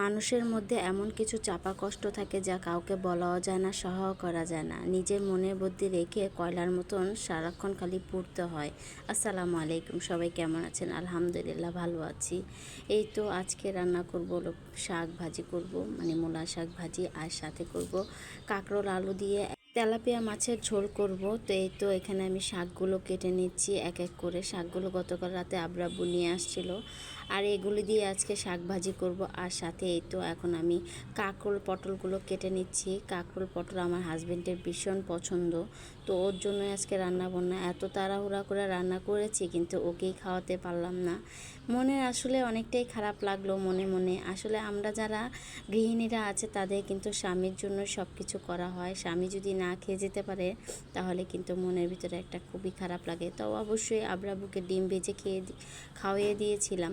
মানুষের মধ্যে এমন কিছু চাপা কষ্ট থাকে যা কাউকে বলাও যায় না সহও করা যায় না। নিজের মনের বুদ্ধি রেখে কয়লার মতন সারাক্ষণ খালি পুড়তে হয়। আসসালামু আলাইকুম, সবাই কেমন আছেন? আলহামদুলিল্লাহ ভালো আছি। এই তো আজকে রান্না করব শাক ভাজি করব মানে মূলা শাক ভাজি আর সাথে করব কাঁকরোল, আলু দিয়ে তেলাপিয়া মাছের ঝোল করব। তো এই তো এখানে আমি শাকগুলো কেটে নিচ্ছি, এক এক করে। শাকগুলো গতকাল রাতে আবরাব্বু নিয়ে আসছিল। আর এগুলি দিয়ে আজকে শাক ভাজি করব। আর সাথে এই তো এখন আমি কাঁকরোল পটলগুলো কেটে নিচ্ছি। কাঁকরোল পটল আমার হাজব্যান্ডের ভীষণ পছন্দ। তো ওর জন্য আজকে রান্না বান্না এত তাড়াহুড়া করে রান্না করেছি কিন্তু ওকেই খাওয়াতে পারলাম না। মনে আসলে অনেকটাই খারাপ লাগল মনে মনে। আসলে আমরা যারা গৃহিণীরা আছে তাদের কিন্তু স্বামীর জন্য সব কিছু করা হয়। স্বামী যদি না খেয়ে যেতে পারে তাহলে কিন্তু মনের ভিতরে একটা খুবই খারাপ লাগে। তো অবশ্যই আবরাবুকে ডিম ভেজে খেয়ে খাওয়িয়ে দিয়েছিলাম।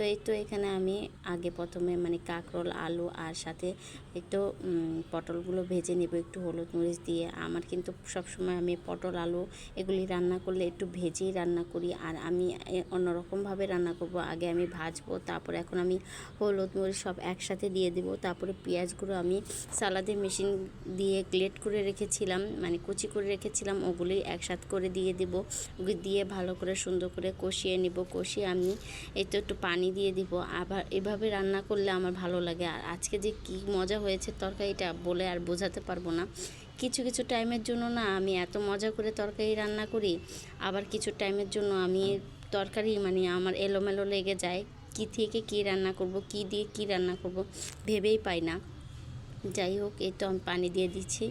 তো এই তো এখানে আমি আগে প্রথমে মানে কাঁকরোল, আলু আর সাথে একটু পটলগুলো ভেজে নেব, একটু হলুদ মরিচ দিয়ে। আমার কিন্তু সবসময় আমি পটল, আলু এগুলি রান্না করলে একটু ভেজেই রান্না করি। আর আমি অন্যরকমভাবে রান্না করব। আগে আমি ভাজবো, তারপর এখন আমি হলুদ মরিচ সব একসাথে দিয়ে দেব। তারপরে পেঁয়াজগুলো আমি সালাদের মেশিন দিয়ে গ্লেট করে রেখেছিলাম মানে কুচি করে রেখেছিলাম, ওগুলি একসাথে করে দিয়ে দেব। দিয়ে ভালো করে সুন্দর করে কষিয়ে নেব। কষিয়ে আমি এই তো একটু পানি দিয়ে দিব। আবার এভাবে রান্না করলে আমার ভালো লাগে। আর আজকে যে কি মজা হয়েছে তরকারিটা বলে আর বোঝাতে পারব না। কিছু কিছু টাইমের জন্য না আমি এত মজা করে তরকারি রান্না করি। আবার কিছু টাইমের জন্য আমি তরকারি মানে আমার এলোমেলো লেগে যায়। কি থেকে কি রান্না করব, কি দিয়ে কি রান্না করব ভেবেই পাই না। যাই হোক, এই তো আমি পানি দিয়ে দিচ্ছি।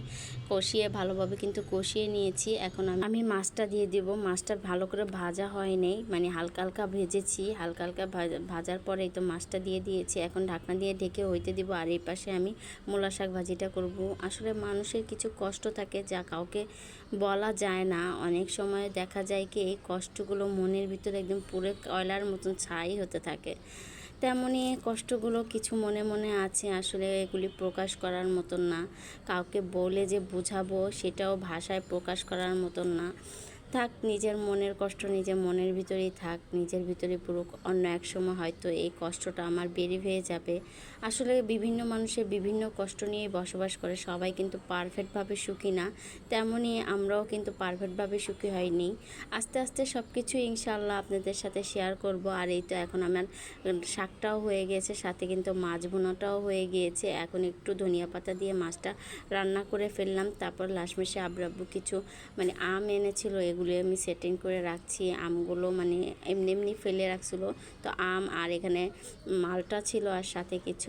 কষিয়ে ভালোভাবে কিন্তু কষিয়ে নিয়েছি। এখন আমি মাছটা দিয়ে দিব। মাছটা ভালো করে ভাজা হয়নি মানে হালকা হালকা ভেজেছি। হালকা হালকা ভাজা- ভাজার পরে এই তো মাছটা দিয়ে দিয়েছি। এখন ঢাকনা দিয়ে ঢেকে হইতে দিব। আর এই পাশে আমি মূলা শাক ভাজিটা করব। আসলে মানুষের কিছু কষ্ট থাকে যা কাউকে বলা যায় না। অনেক সময় দেখা যায় কি, এই কষ্টগুলো মনের ভিতরে একদম পুরো কয়লার মতন ছাই হতে থাকে। তেমনই কষ্টগুলো কিছু মনে মনে আছে। আসলে এগুলি প্রকাশ করার মতন না। কাউকে বলে যে বোঝাবো, সেটাও ভাষায় প্রকাশ করার মতন না। থাক, নিজের মনের কষ্ট নিজের মনের ভিতরেই থাক, নিজের ভিতরে পুরো অন্য এক সময় হয়তো এই কষ্টটা আমার বেড়ে হয়ে যাবে। আসলে বিভিন্ন মানুষের বিভিন্ন কষ্ট নিয়ে বসবাস করে, সবাই কিন্তু পারফেক্টভাবে সুখী না তেমনই আমরাও কিন্তু পারফেক্টভাবে সুখী হয়নি আস্তে আস্তে সব কিছু ইনশাল্লাহ আপনাদের সাথে শেয়ার করব, আর এই তো এখন আমার শাকটাও হয়ে গেছে, সাথে কিন্তু মাছ ভুনাটাও হয়ে গিয়েছে, এখন একটু ধনিয়া পাতা দিয়ে মাছটা রান্না করে ফেললাম, তারপর লাশমেশে আবরাব্বু কিছু মানে আম এনেছিল এগুলো আমি সেটিং করে রাখছি। আমগুলো মানে এমনি এমনি ফেলে রাখছিল। তো আম আর এখানে মালটা ছিল আর সাথে কিছু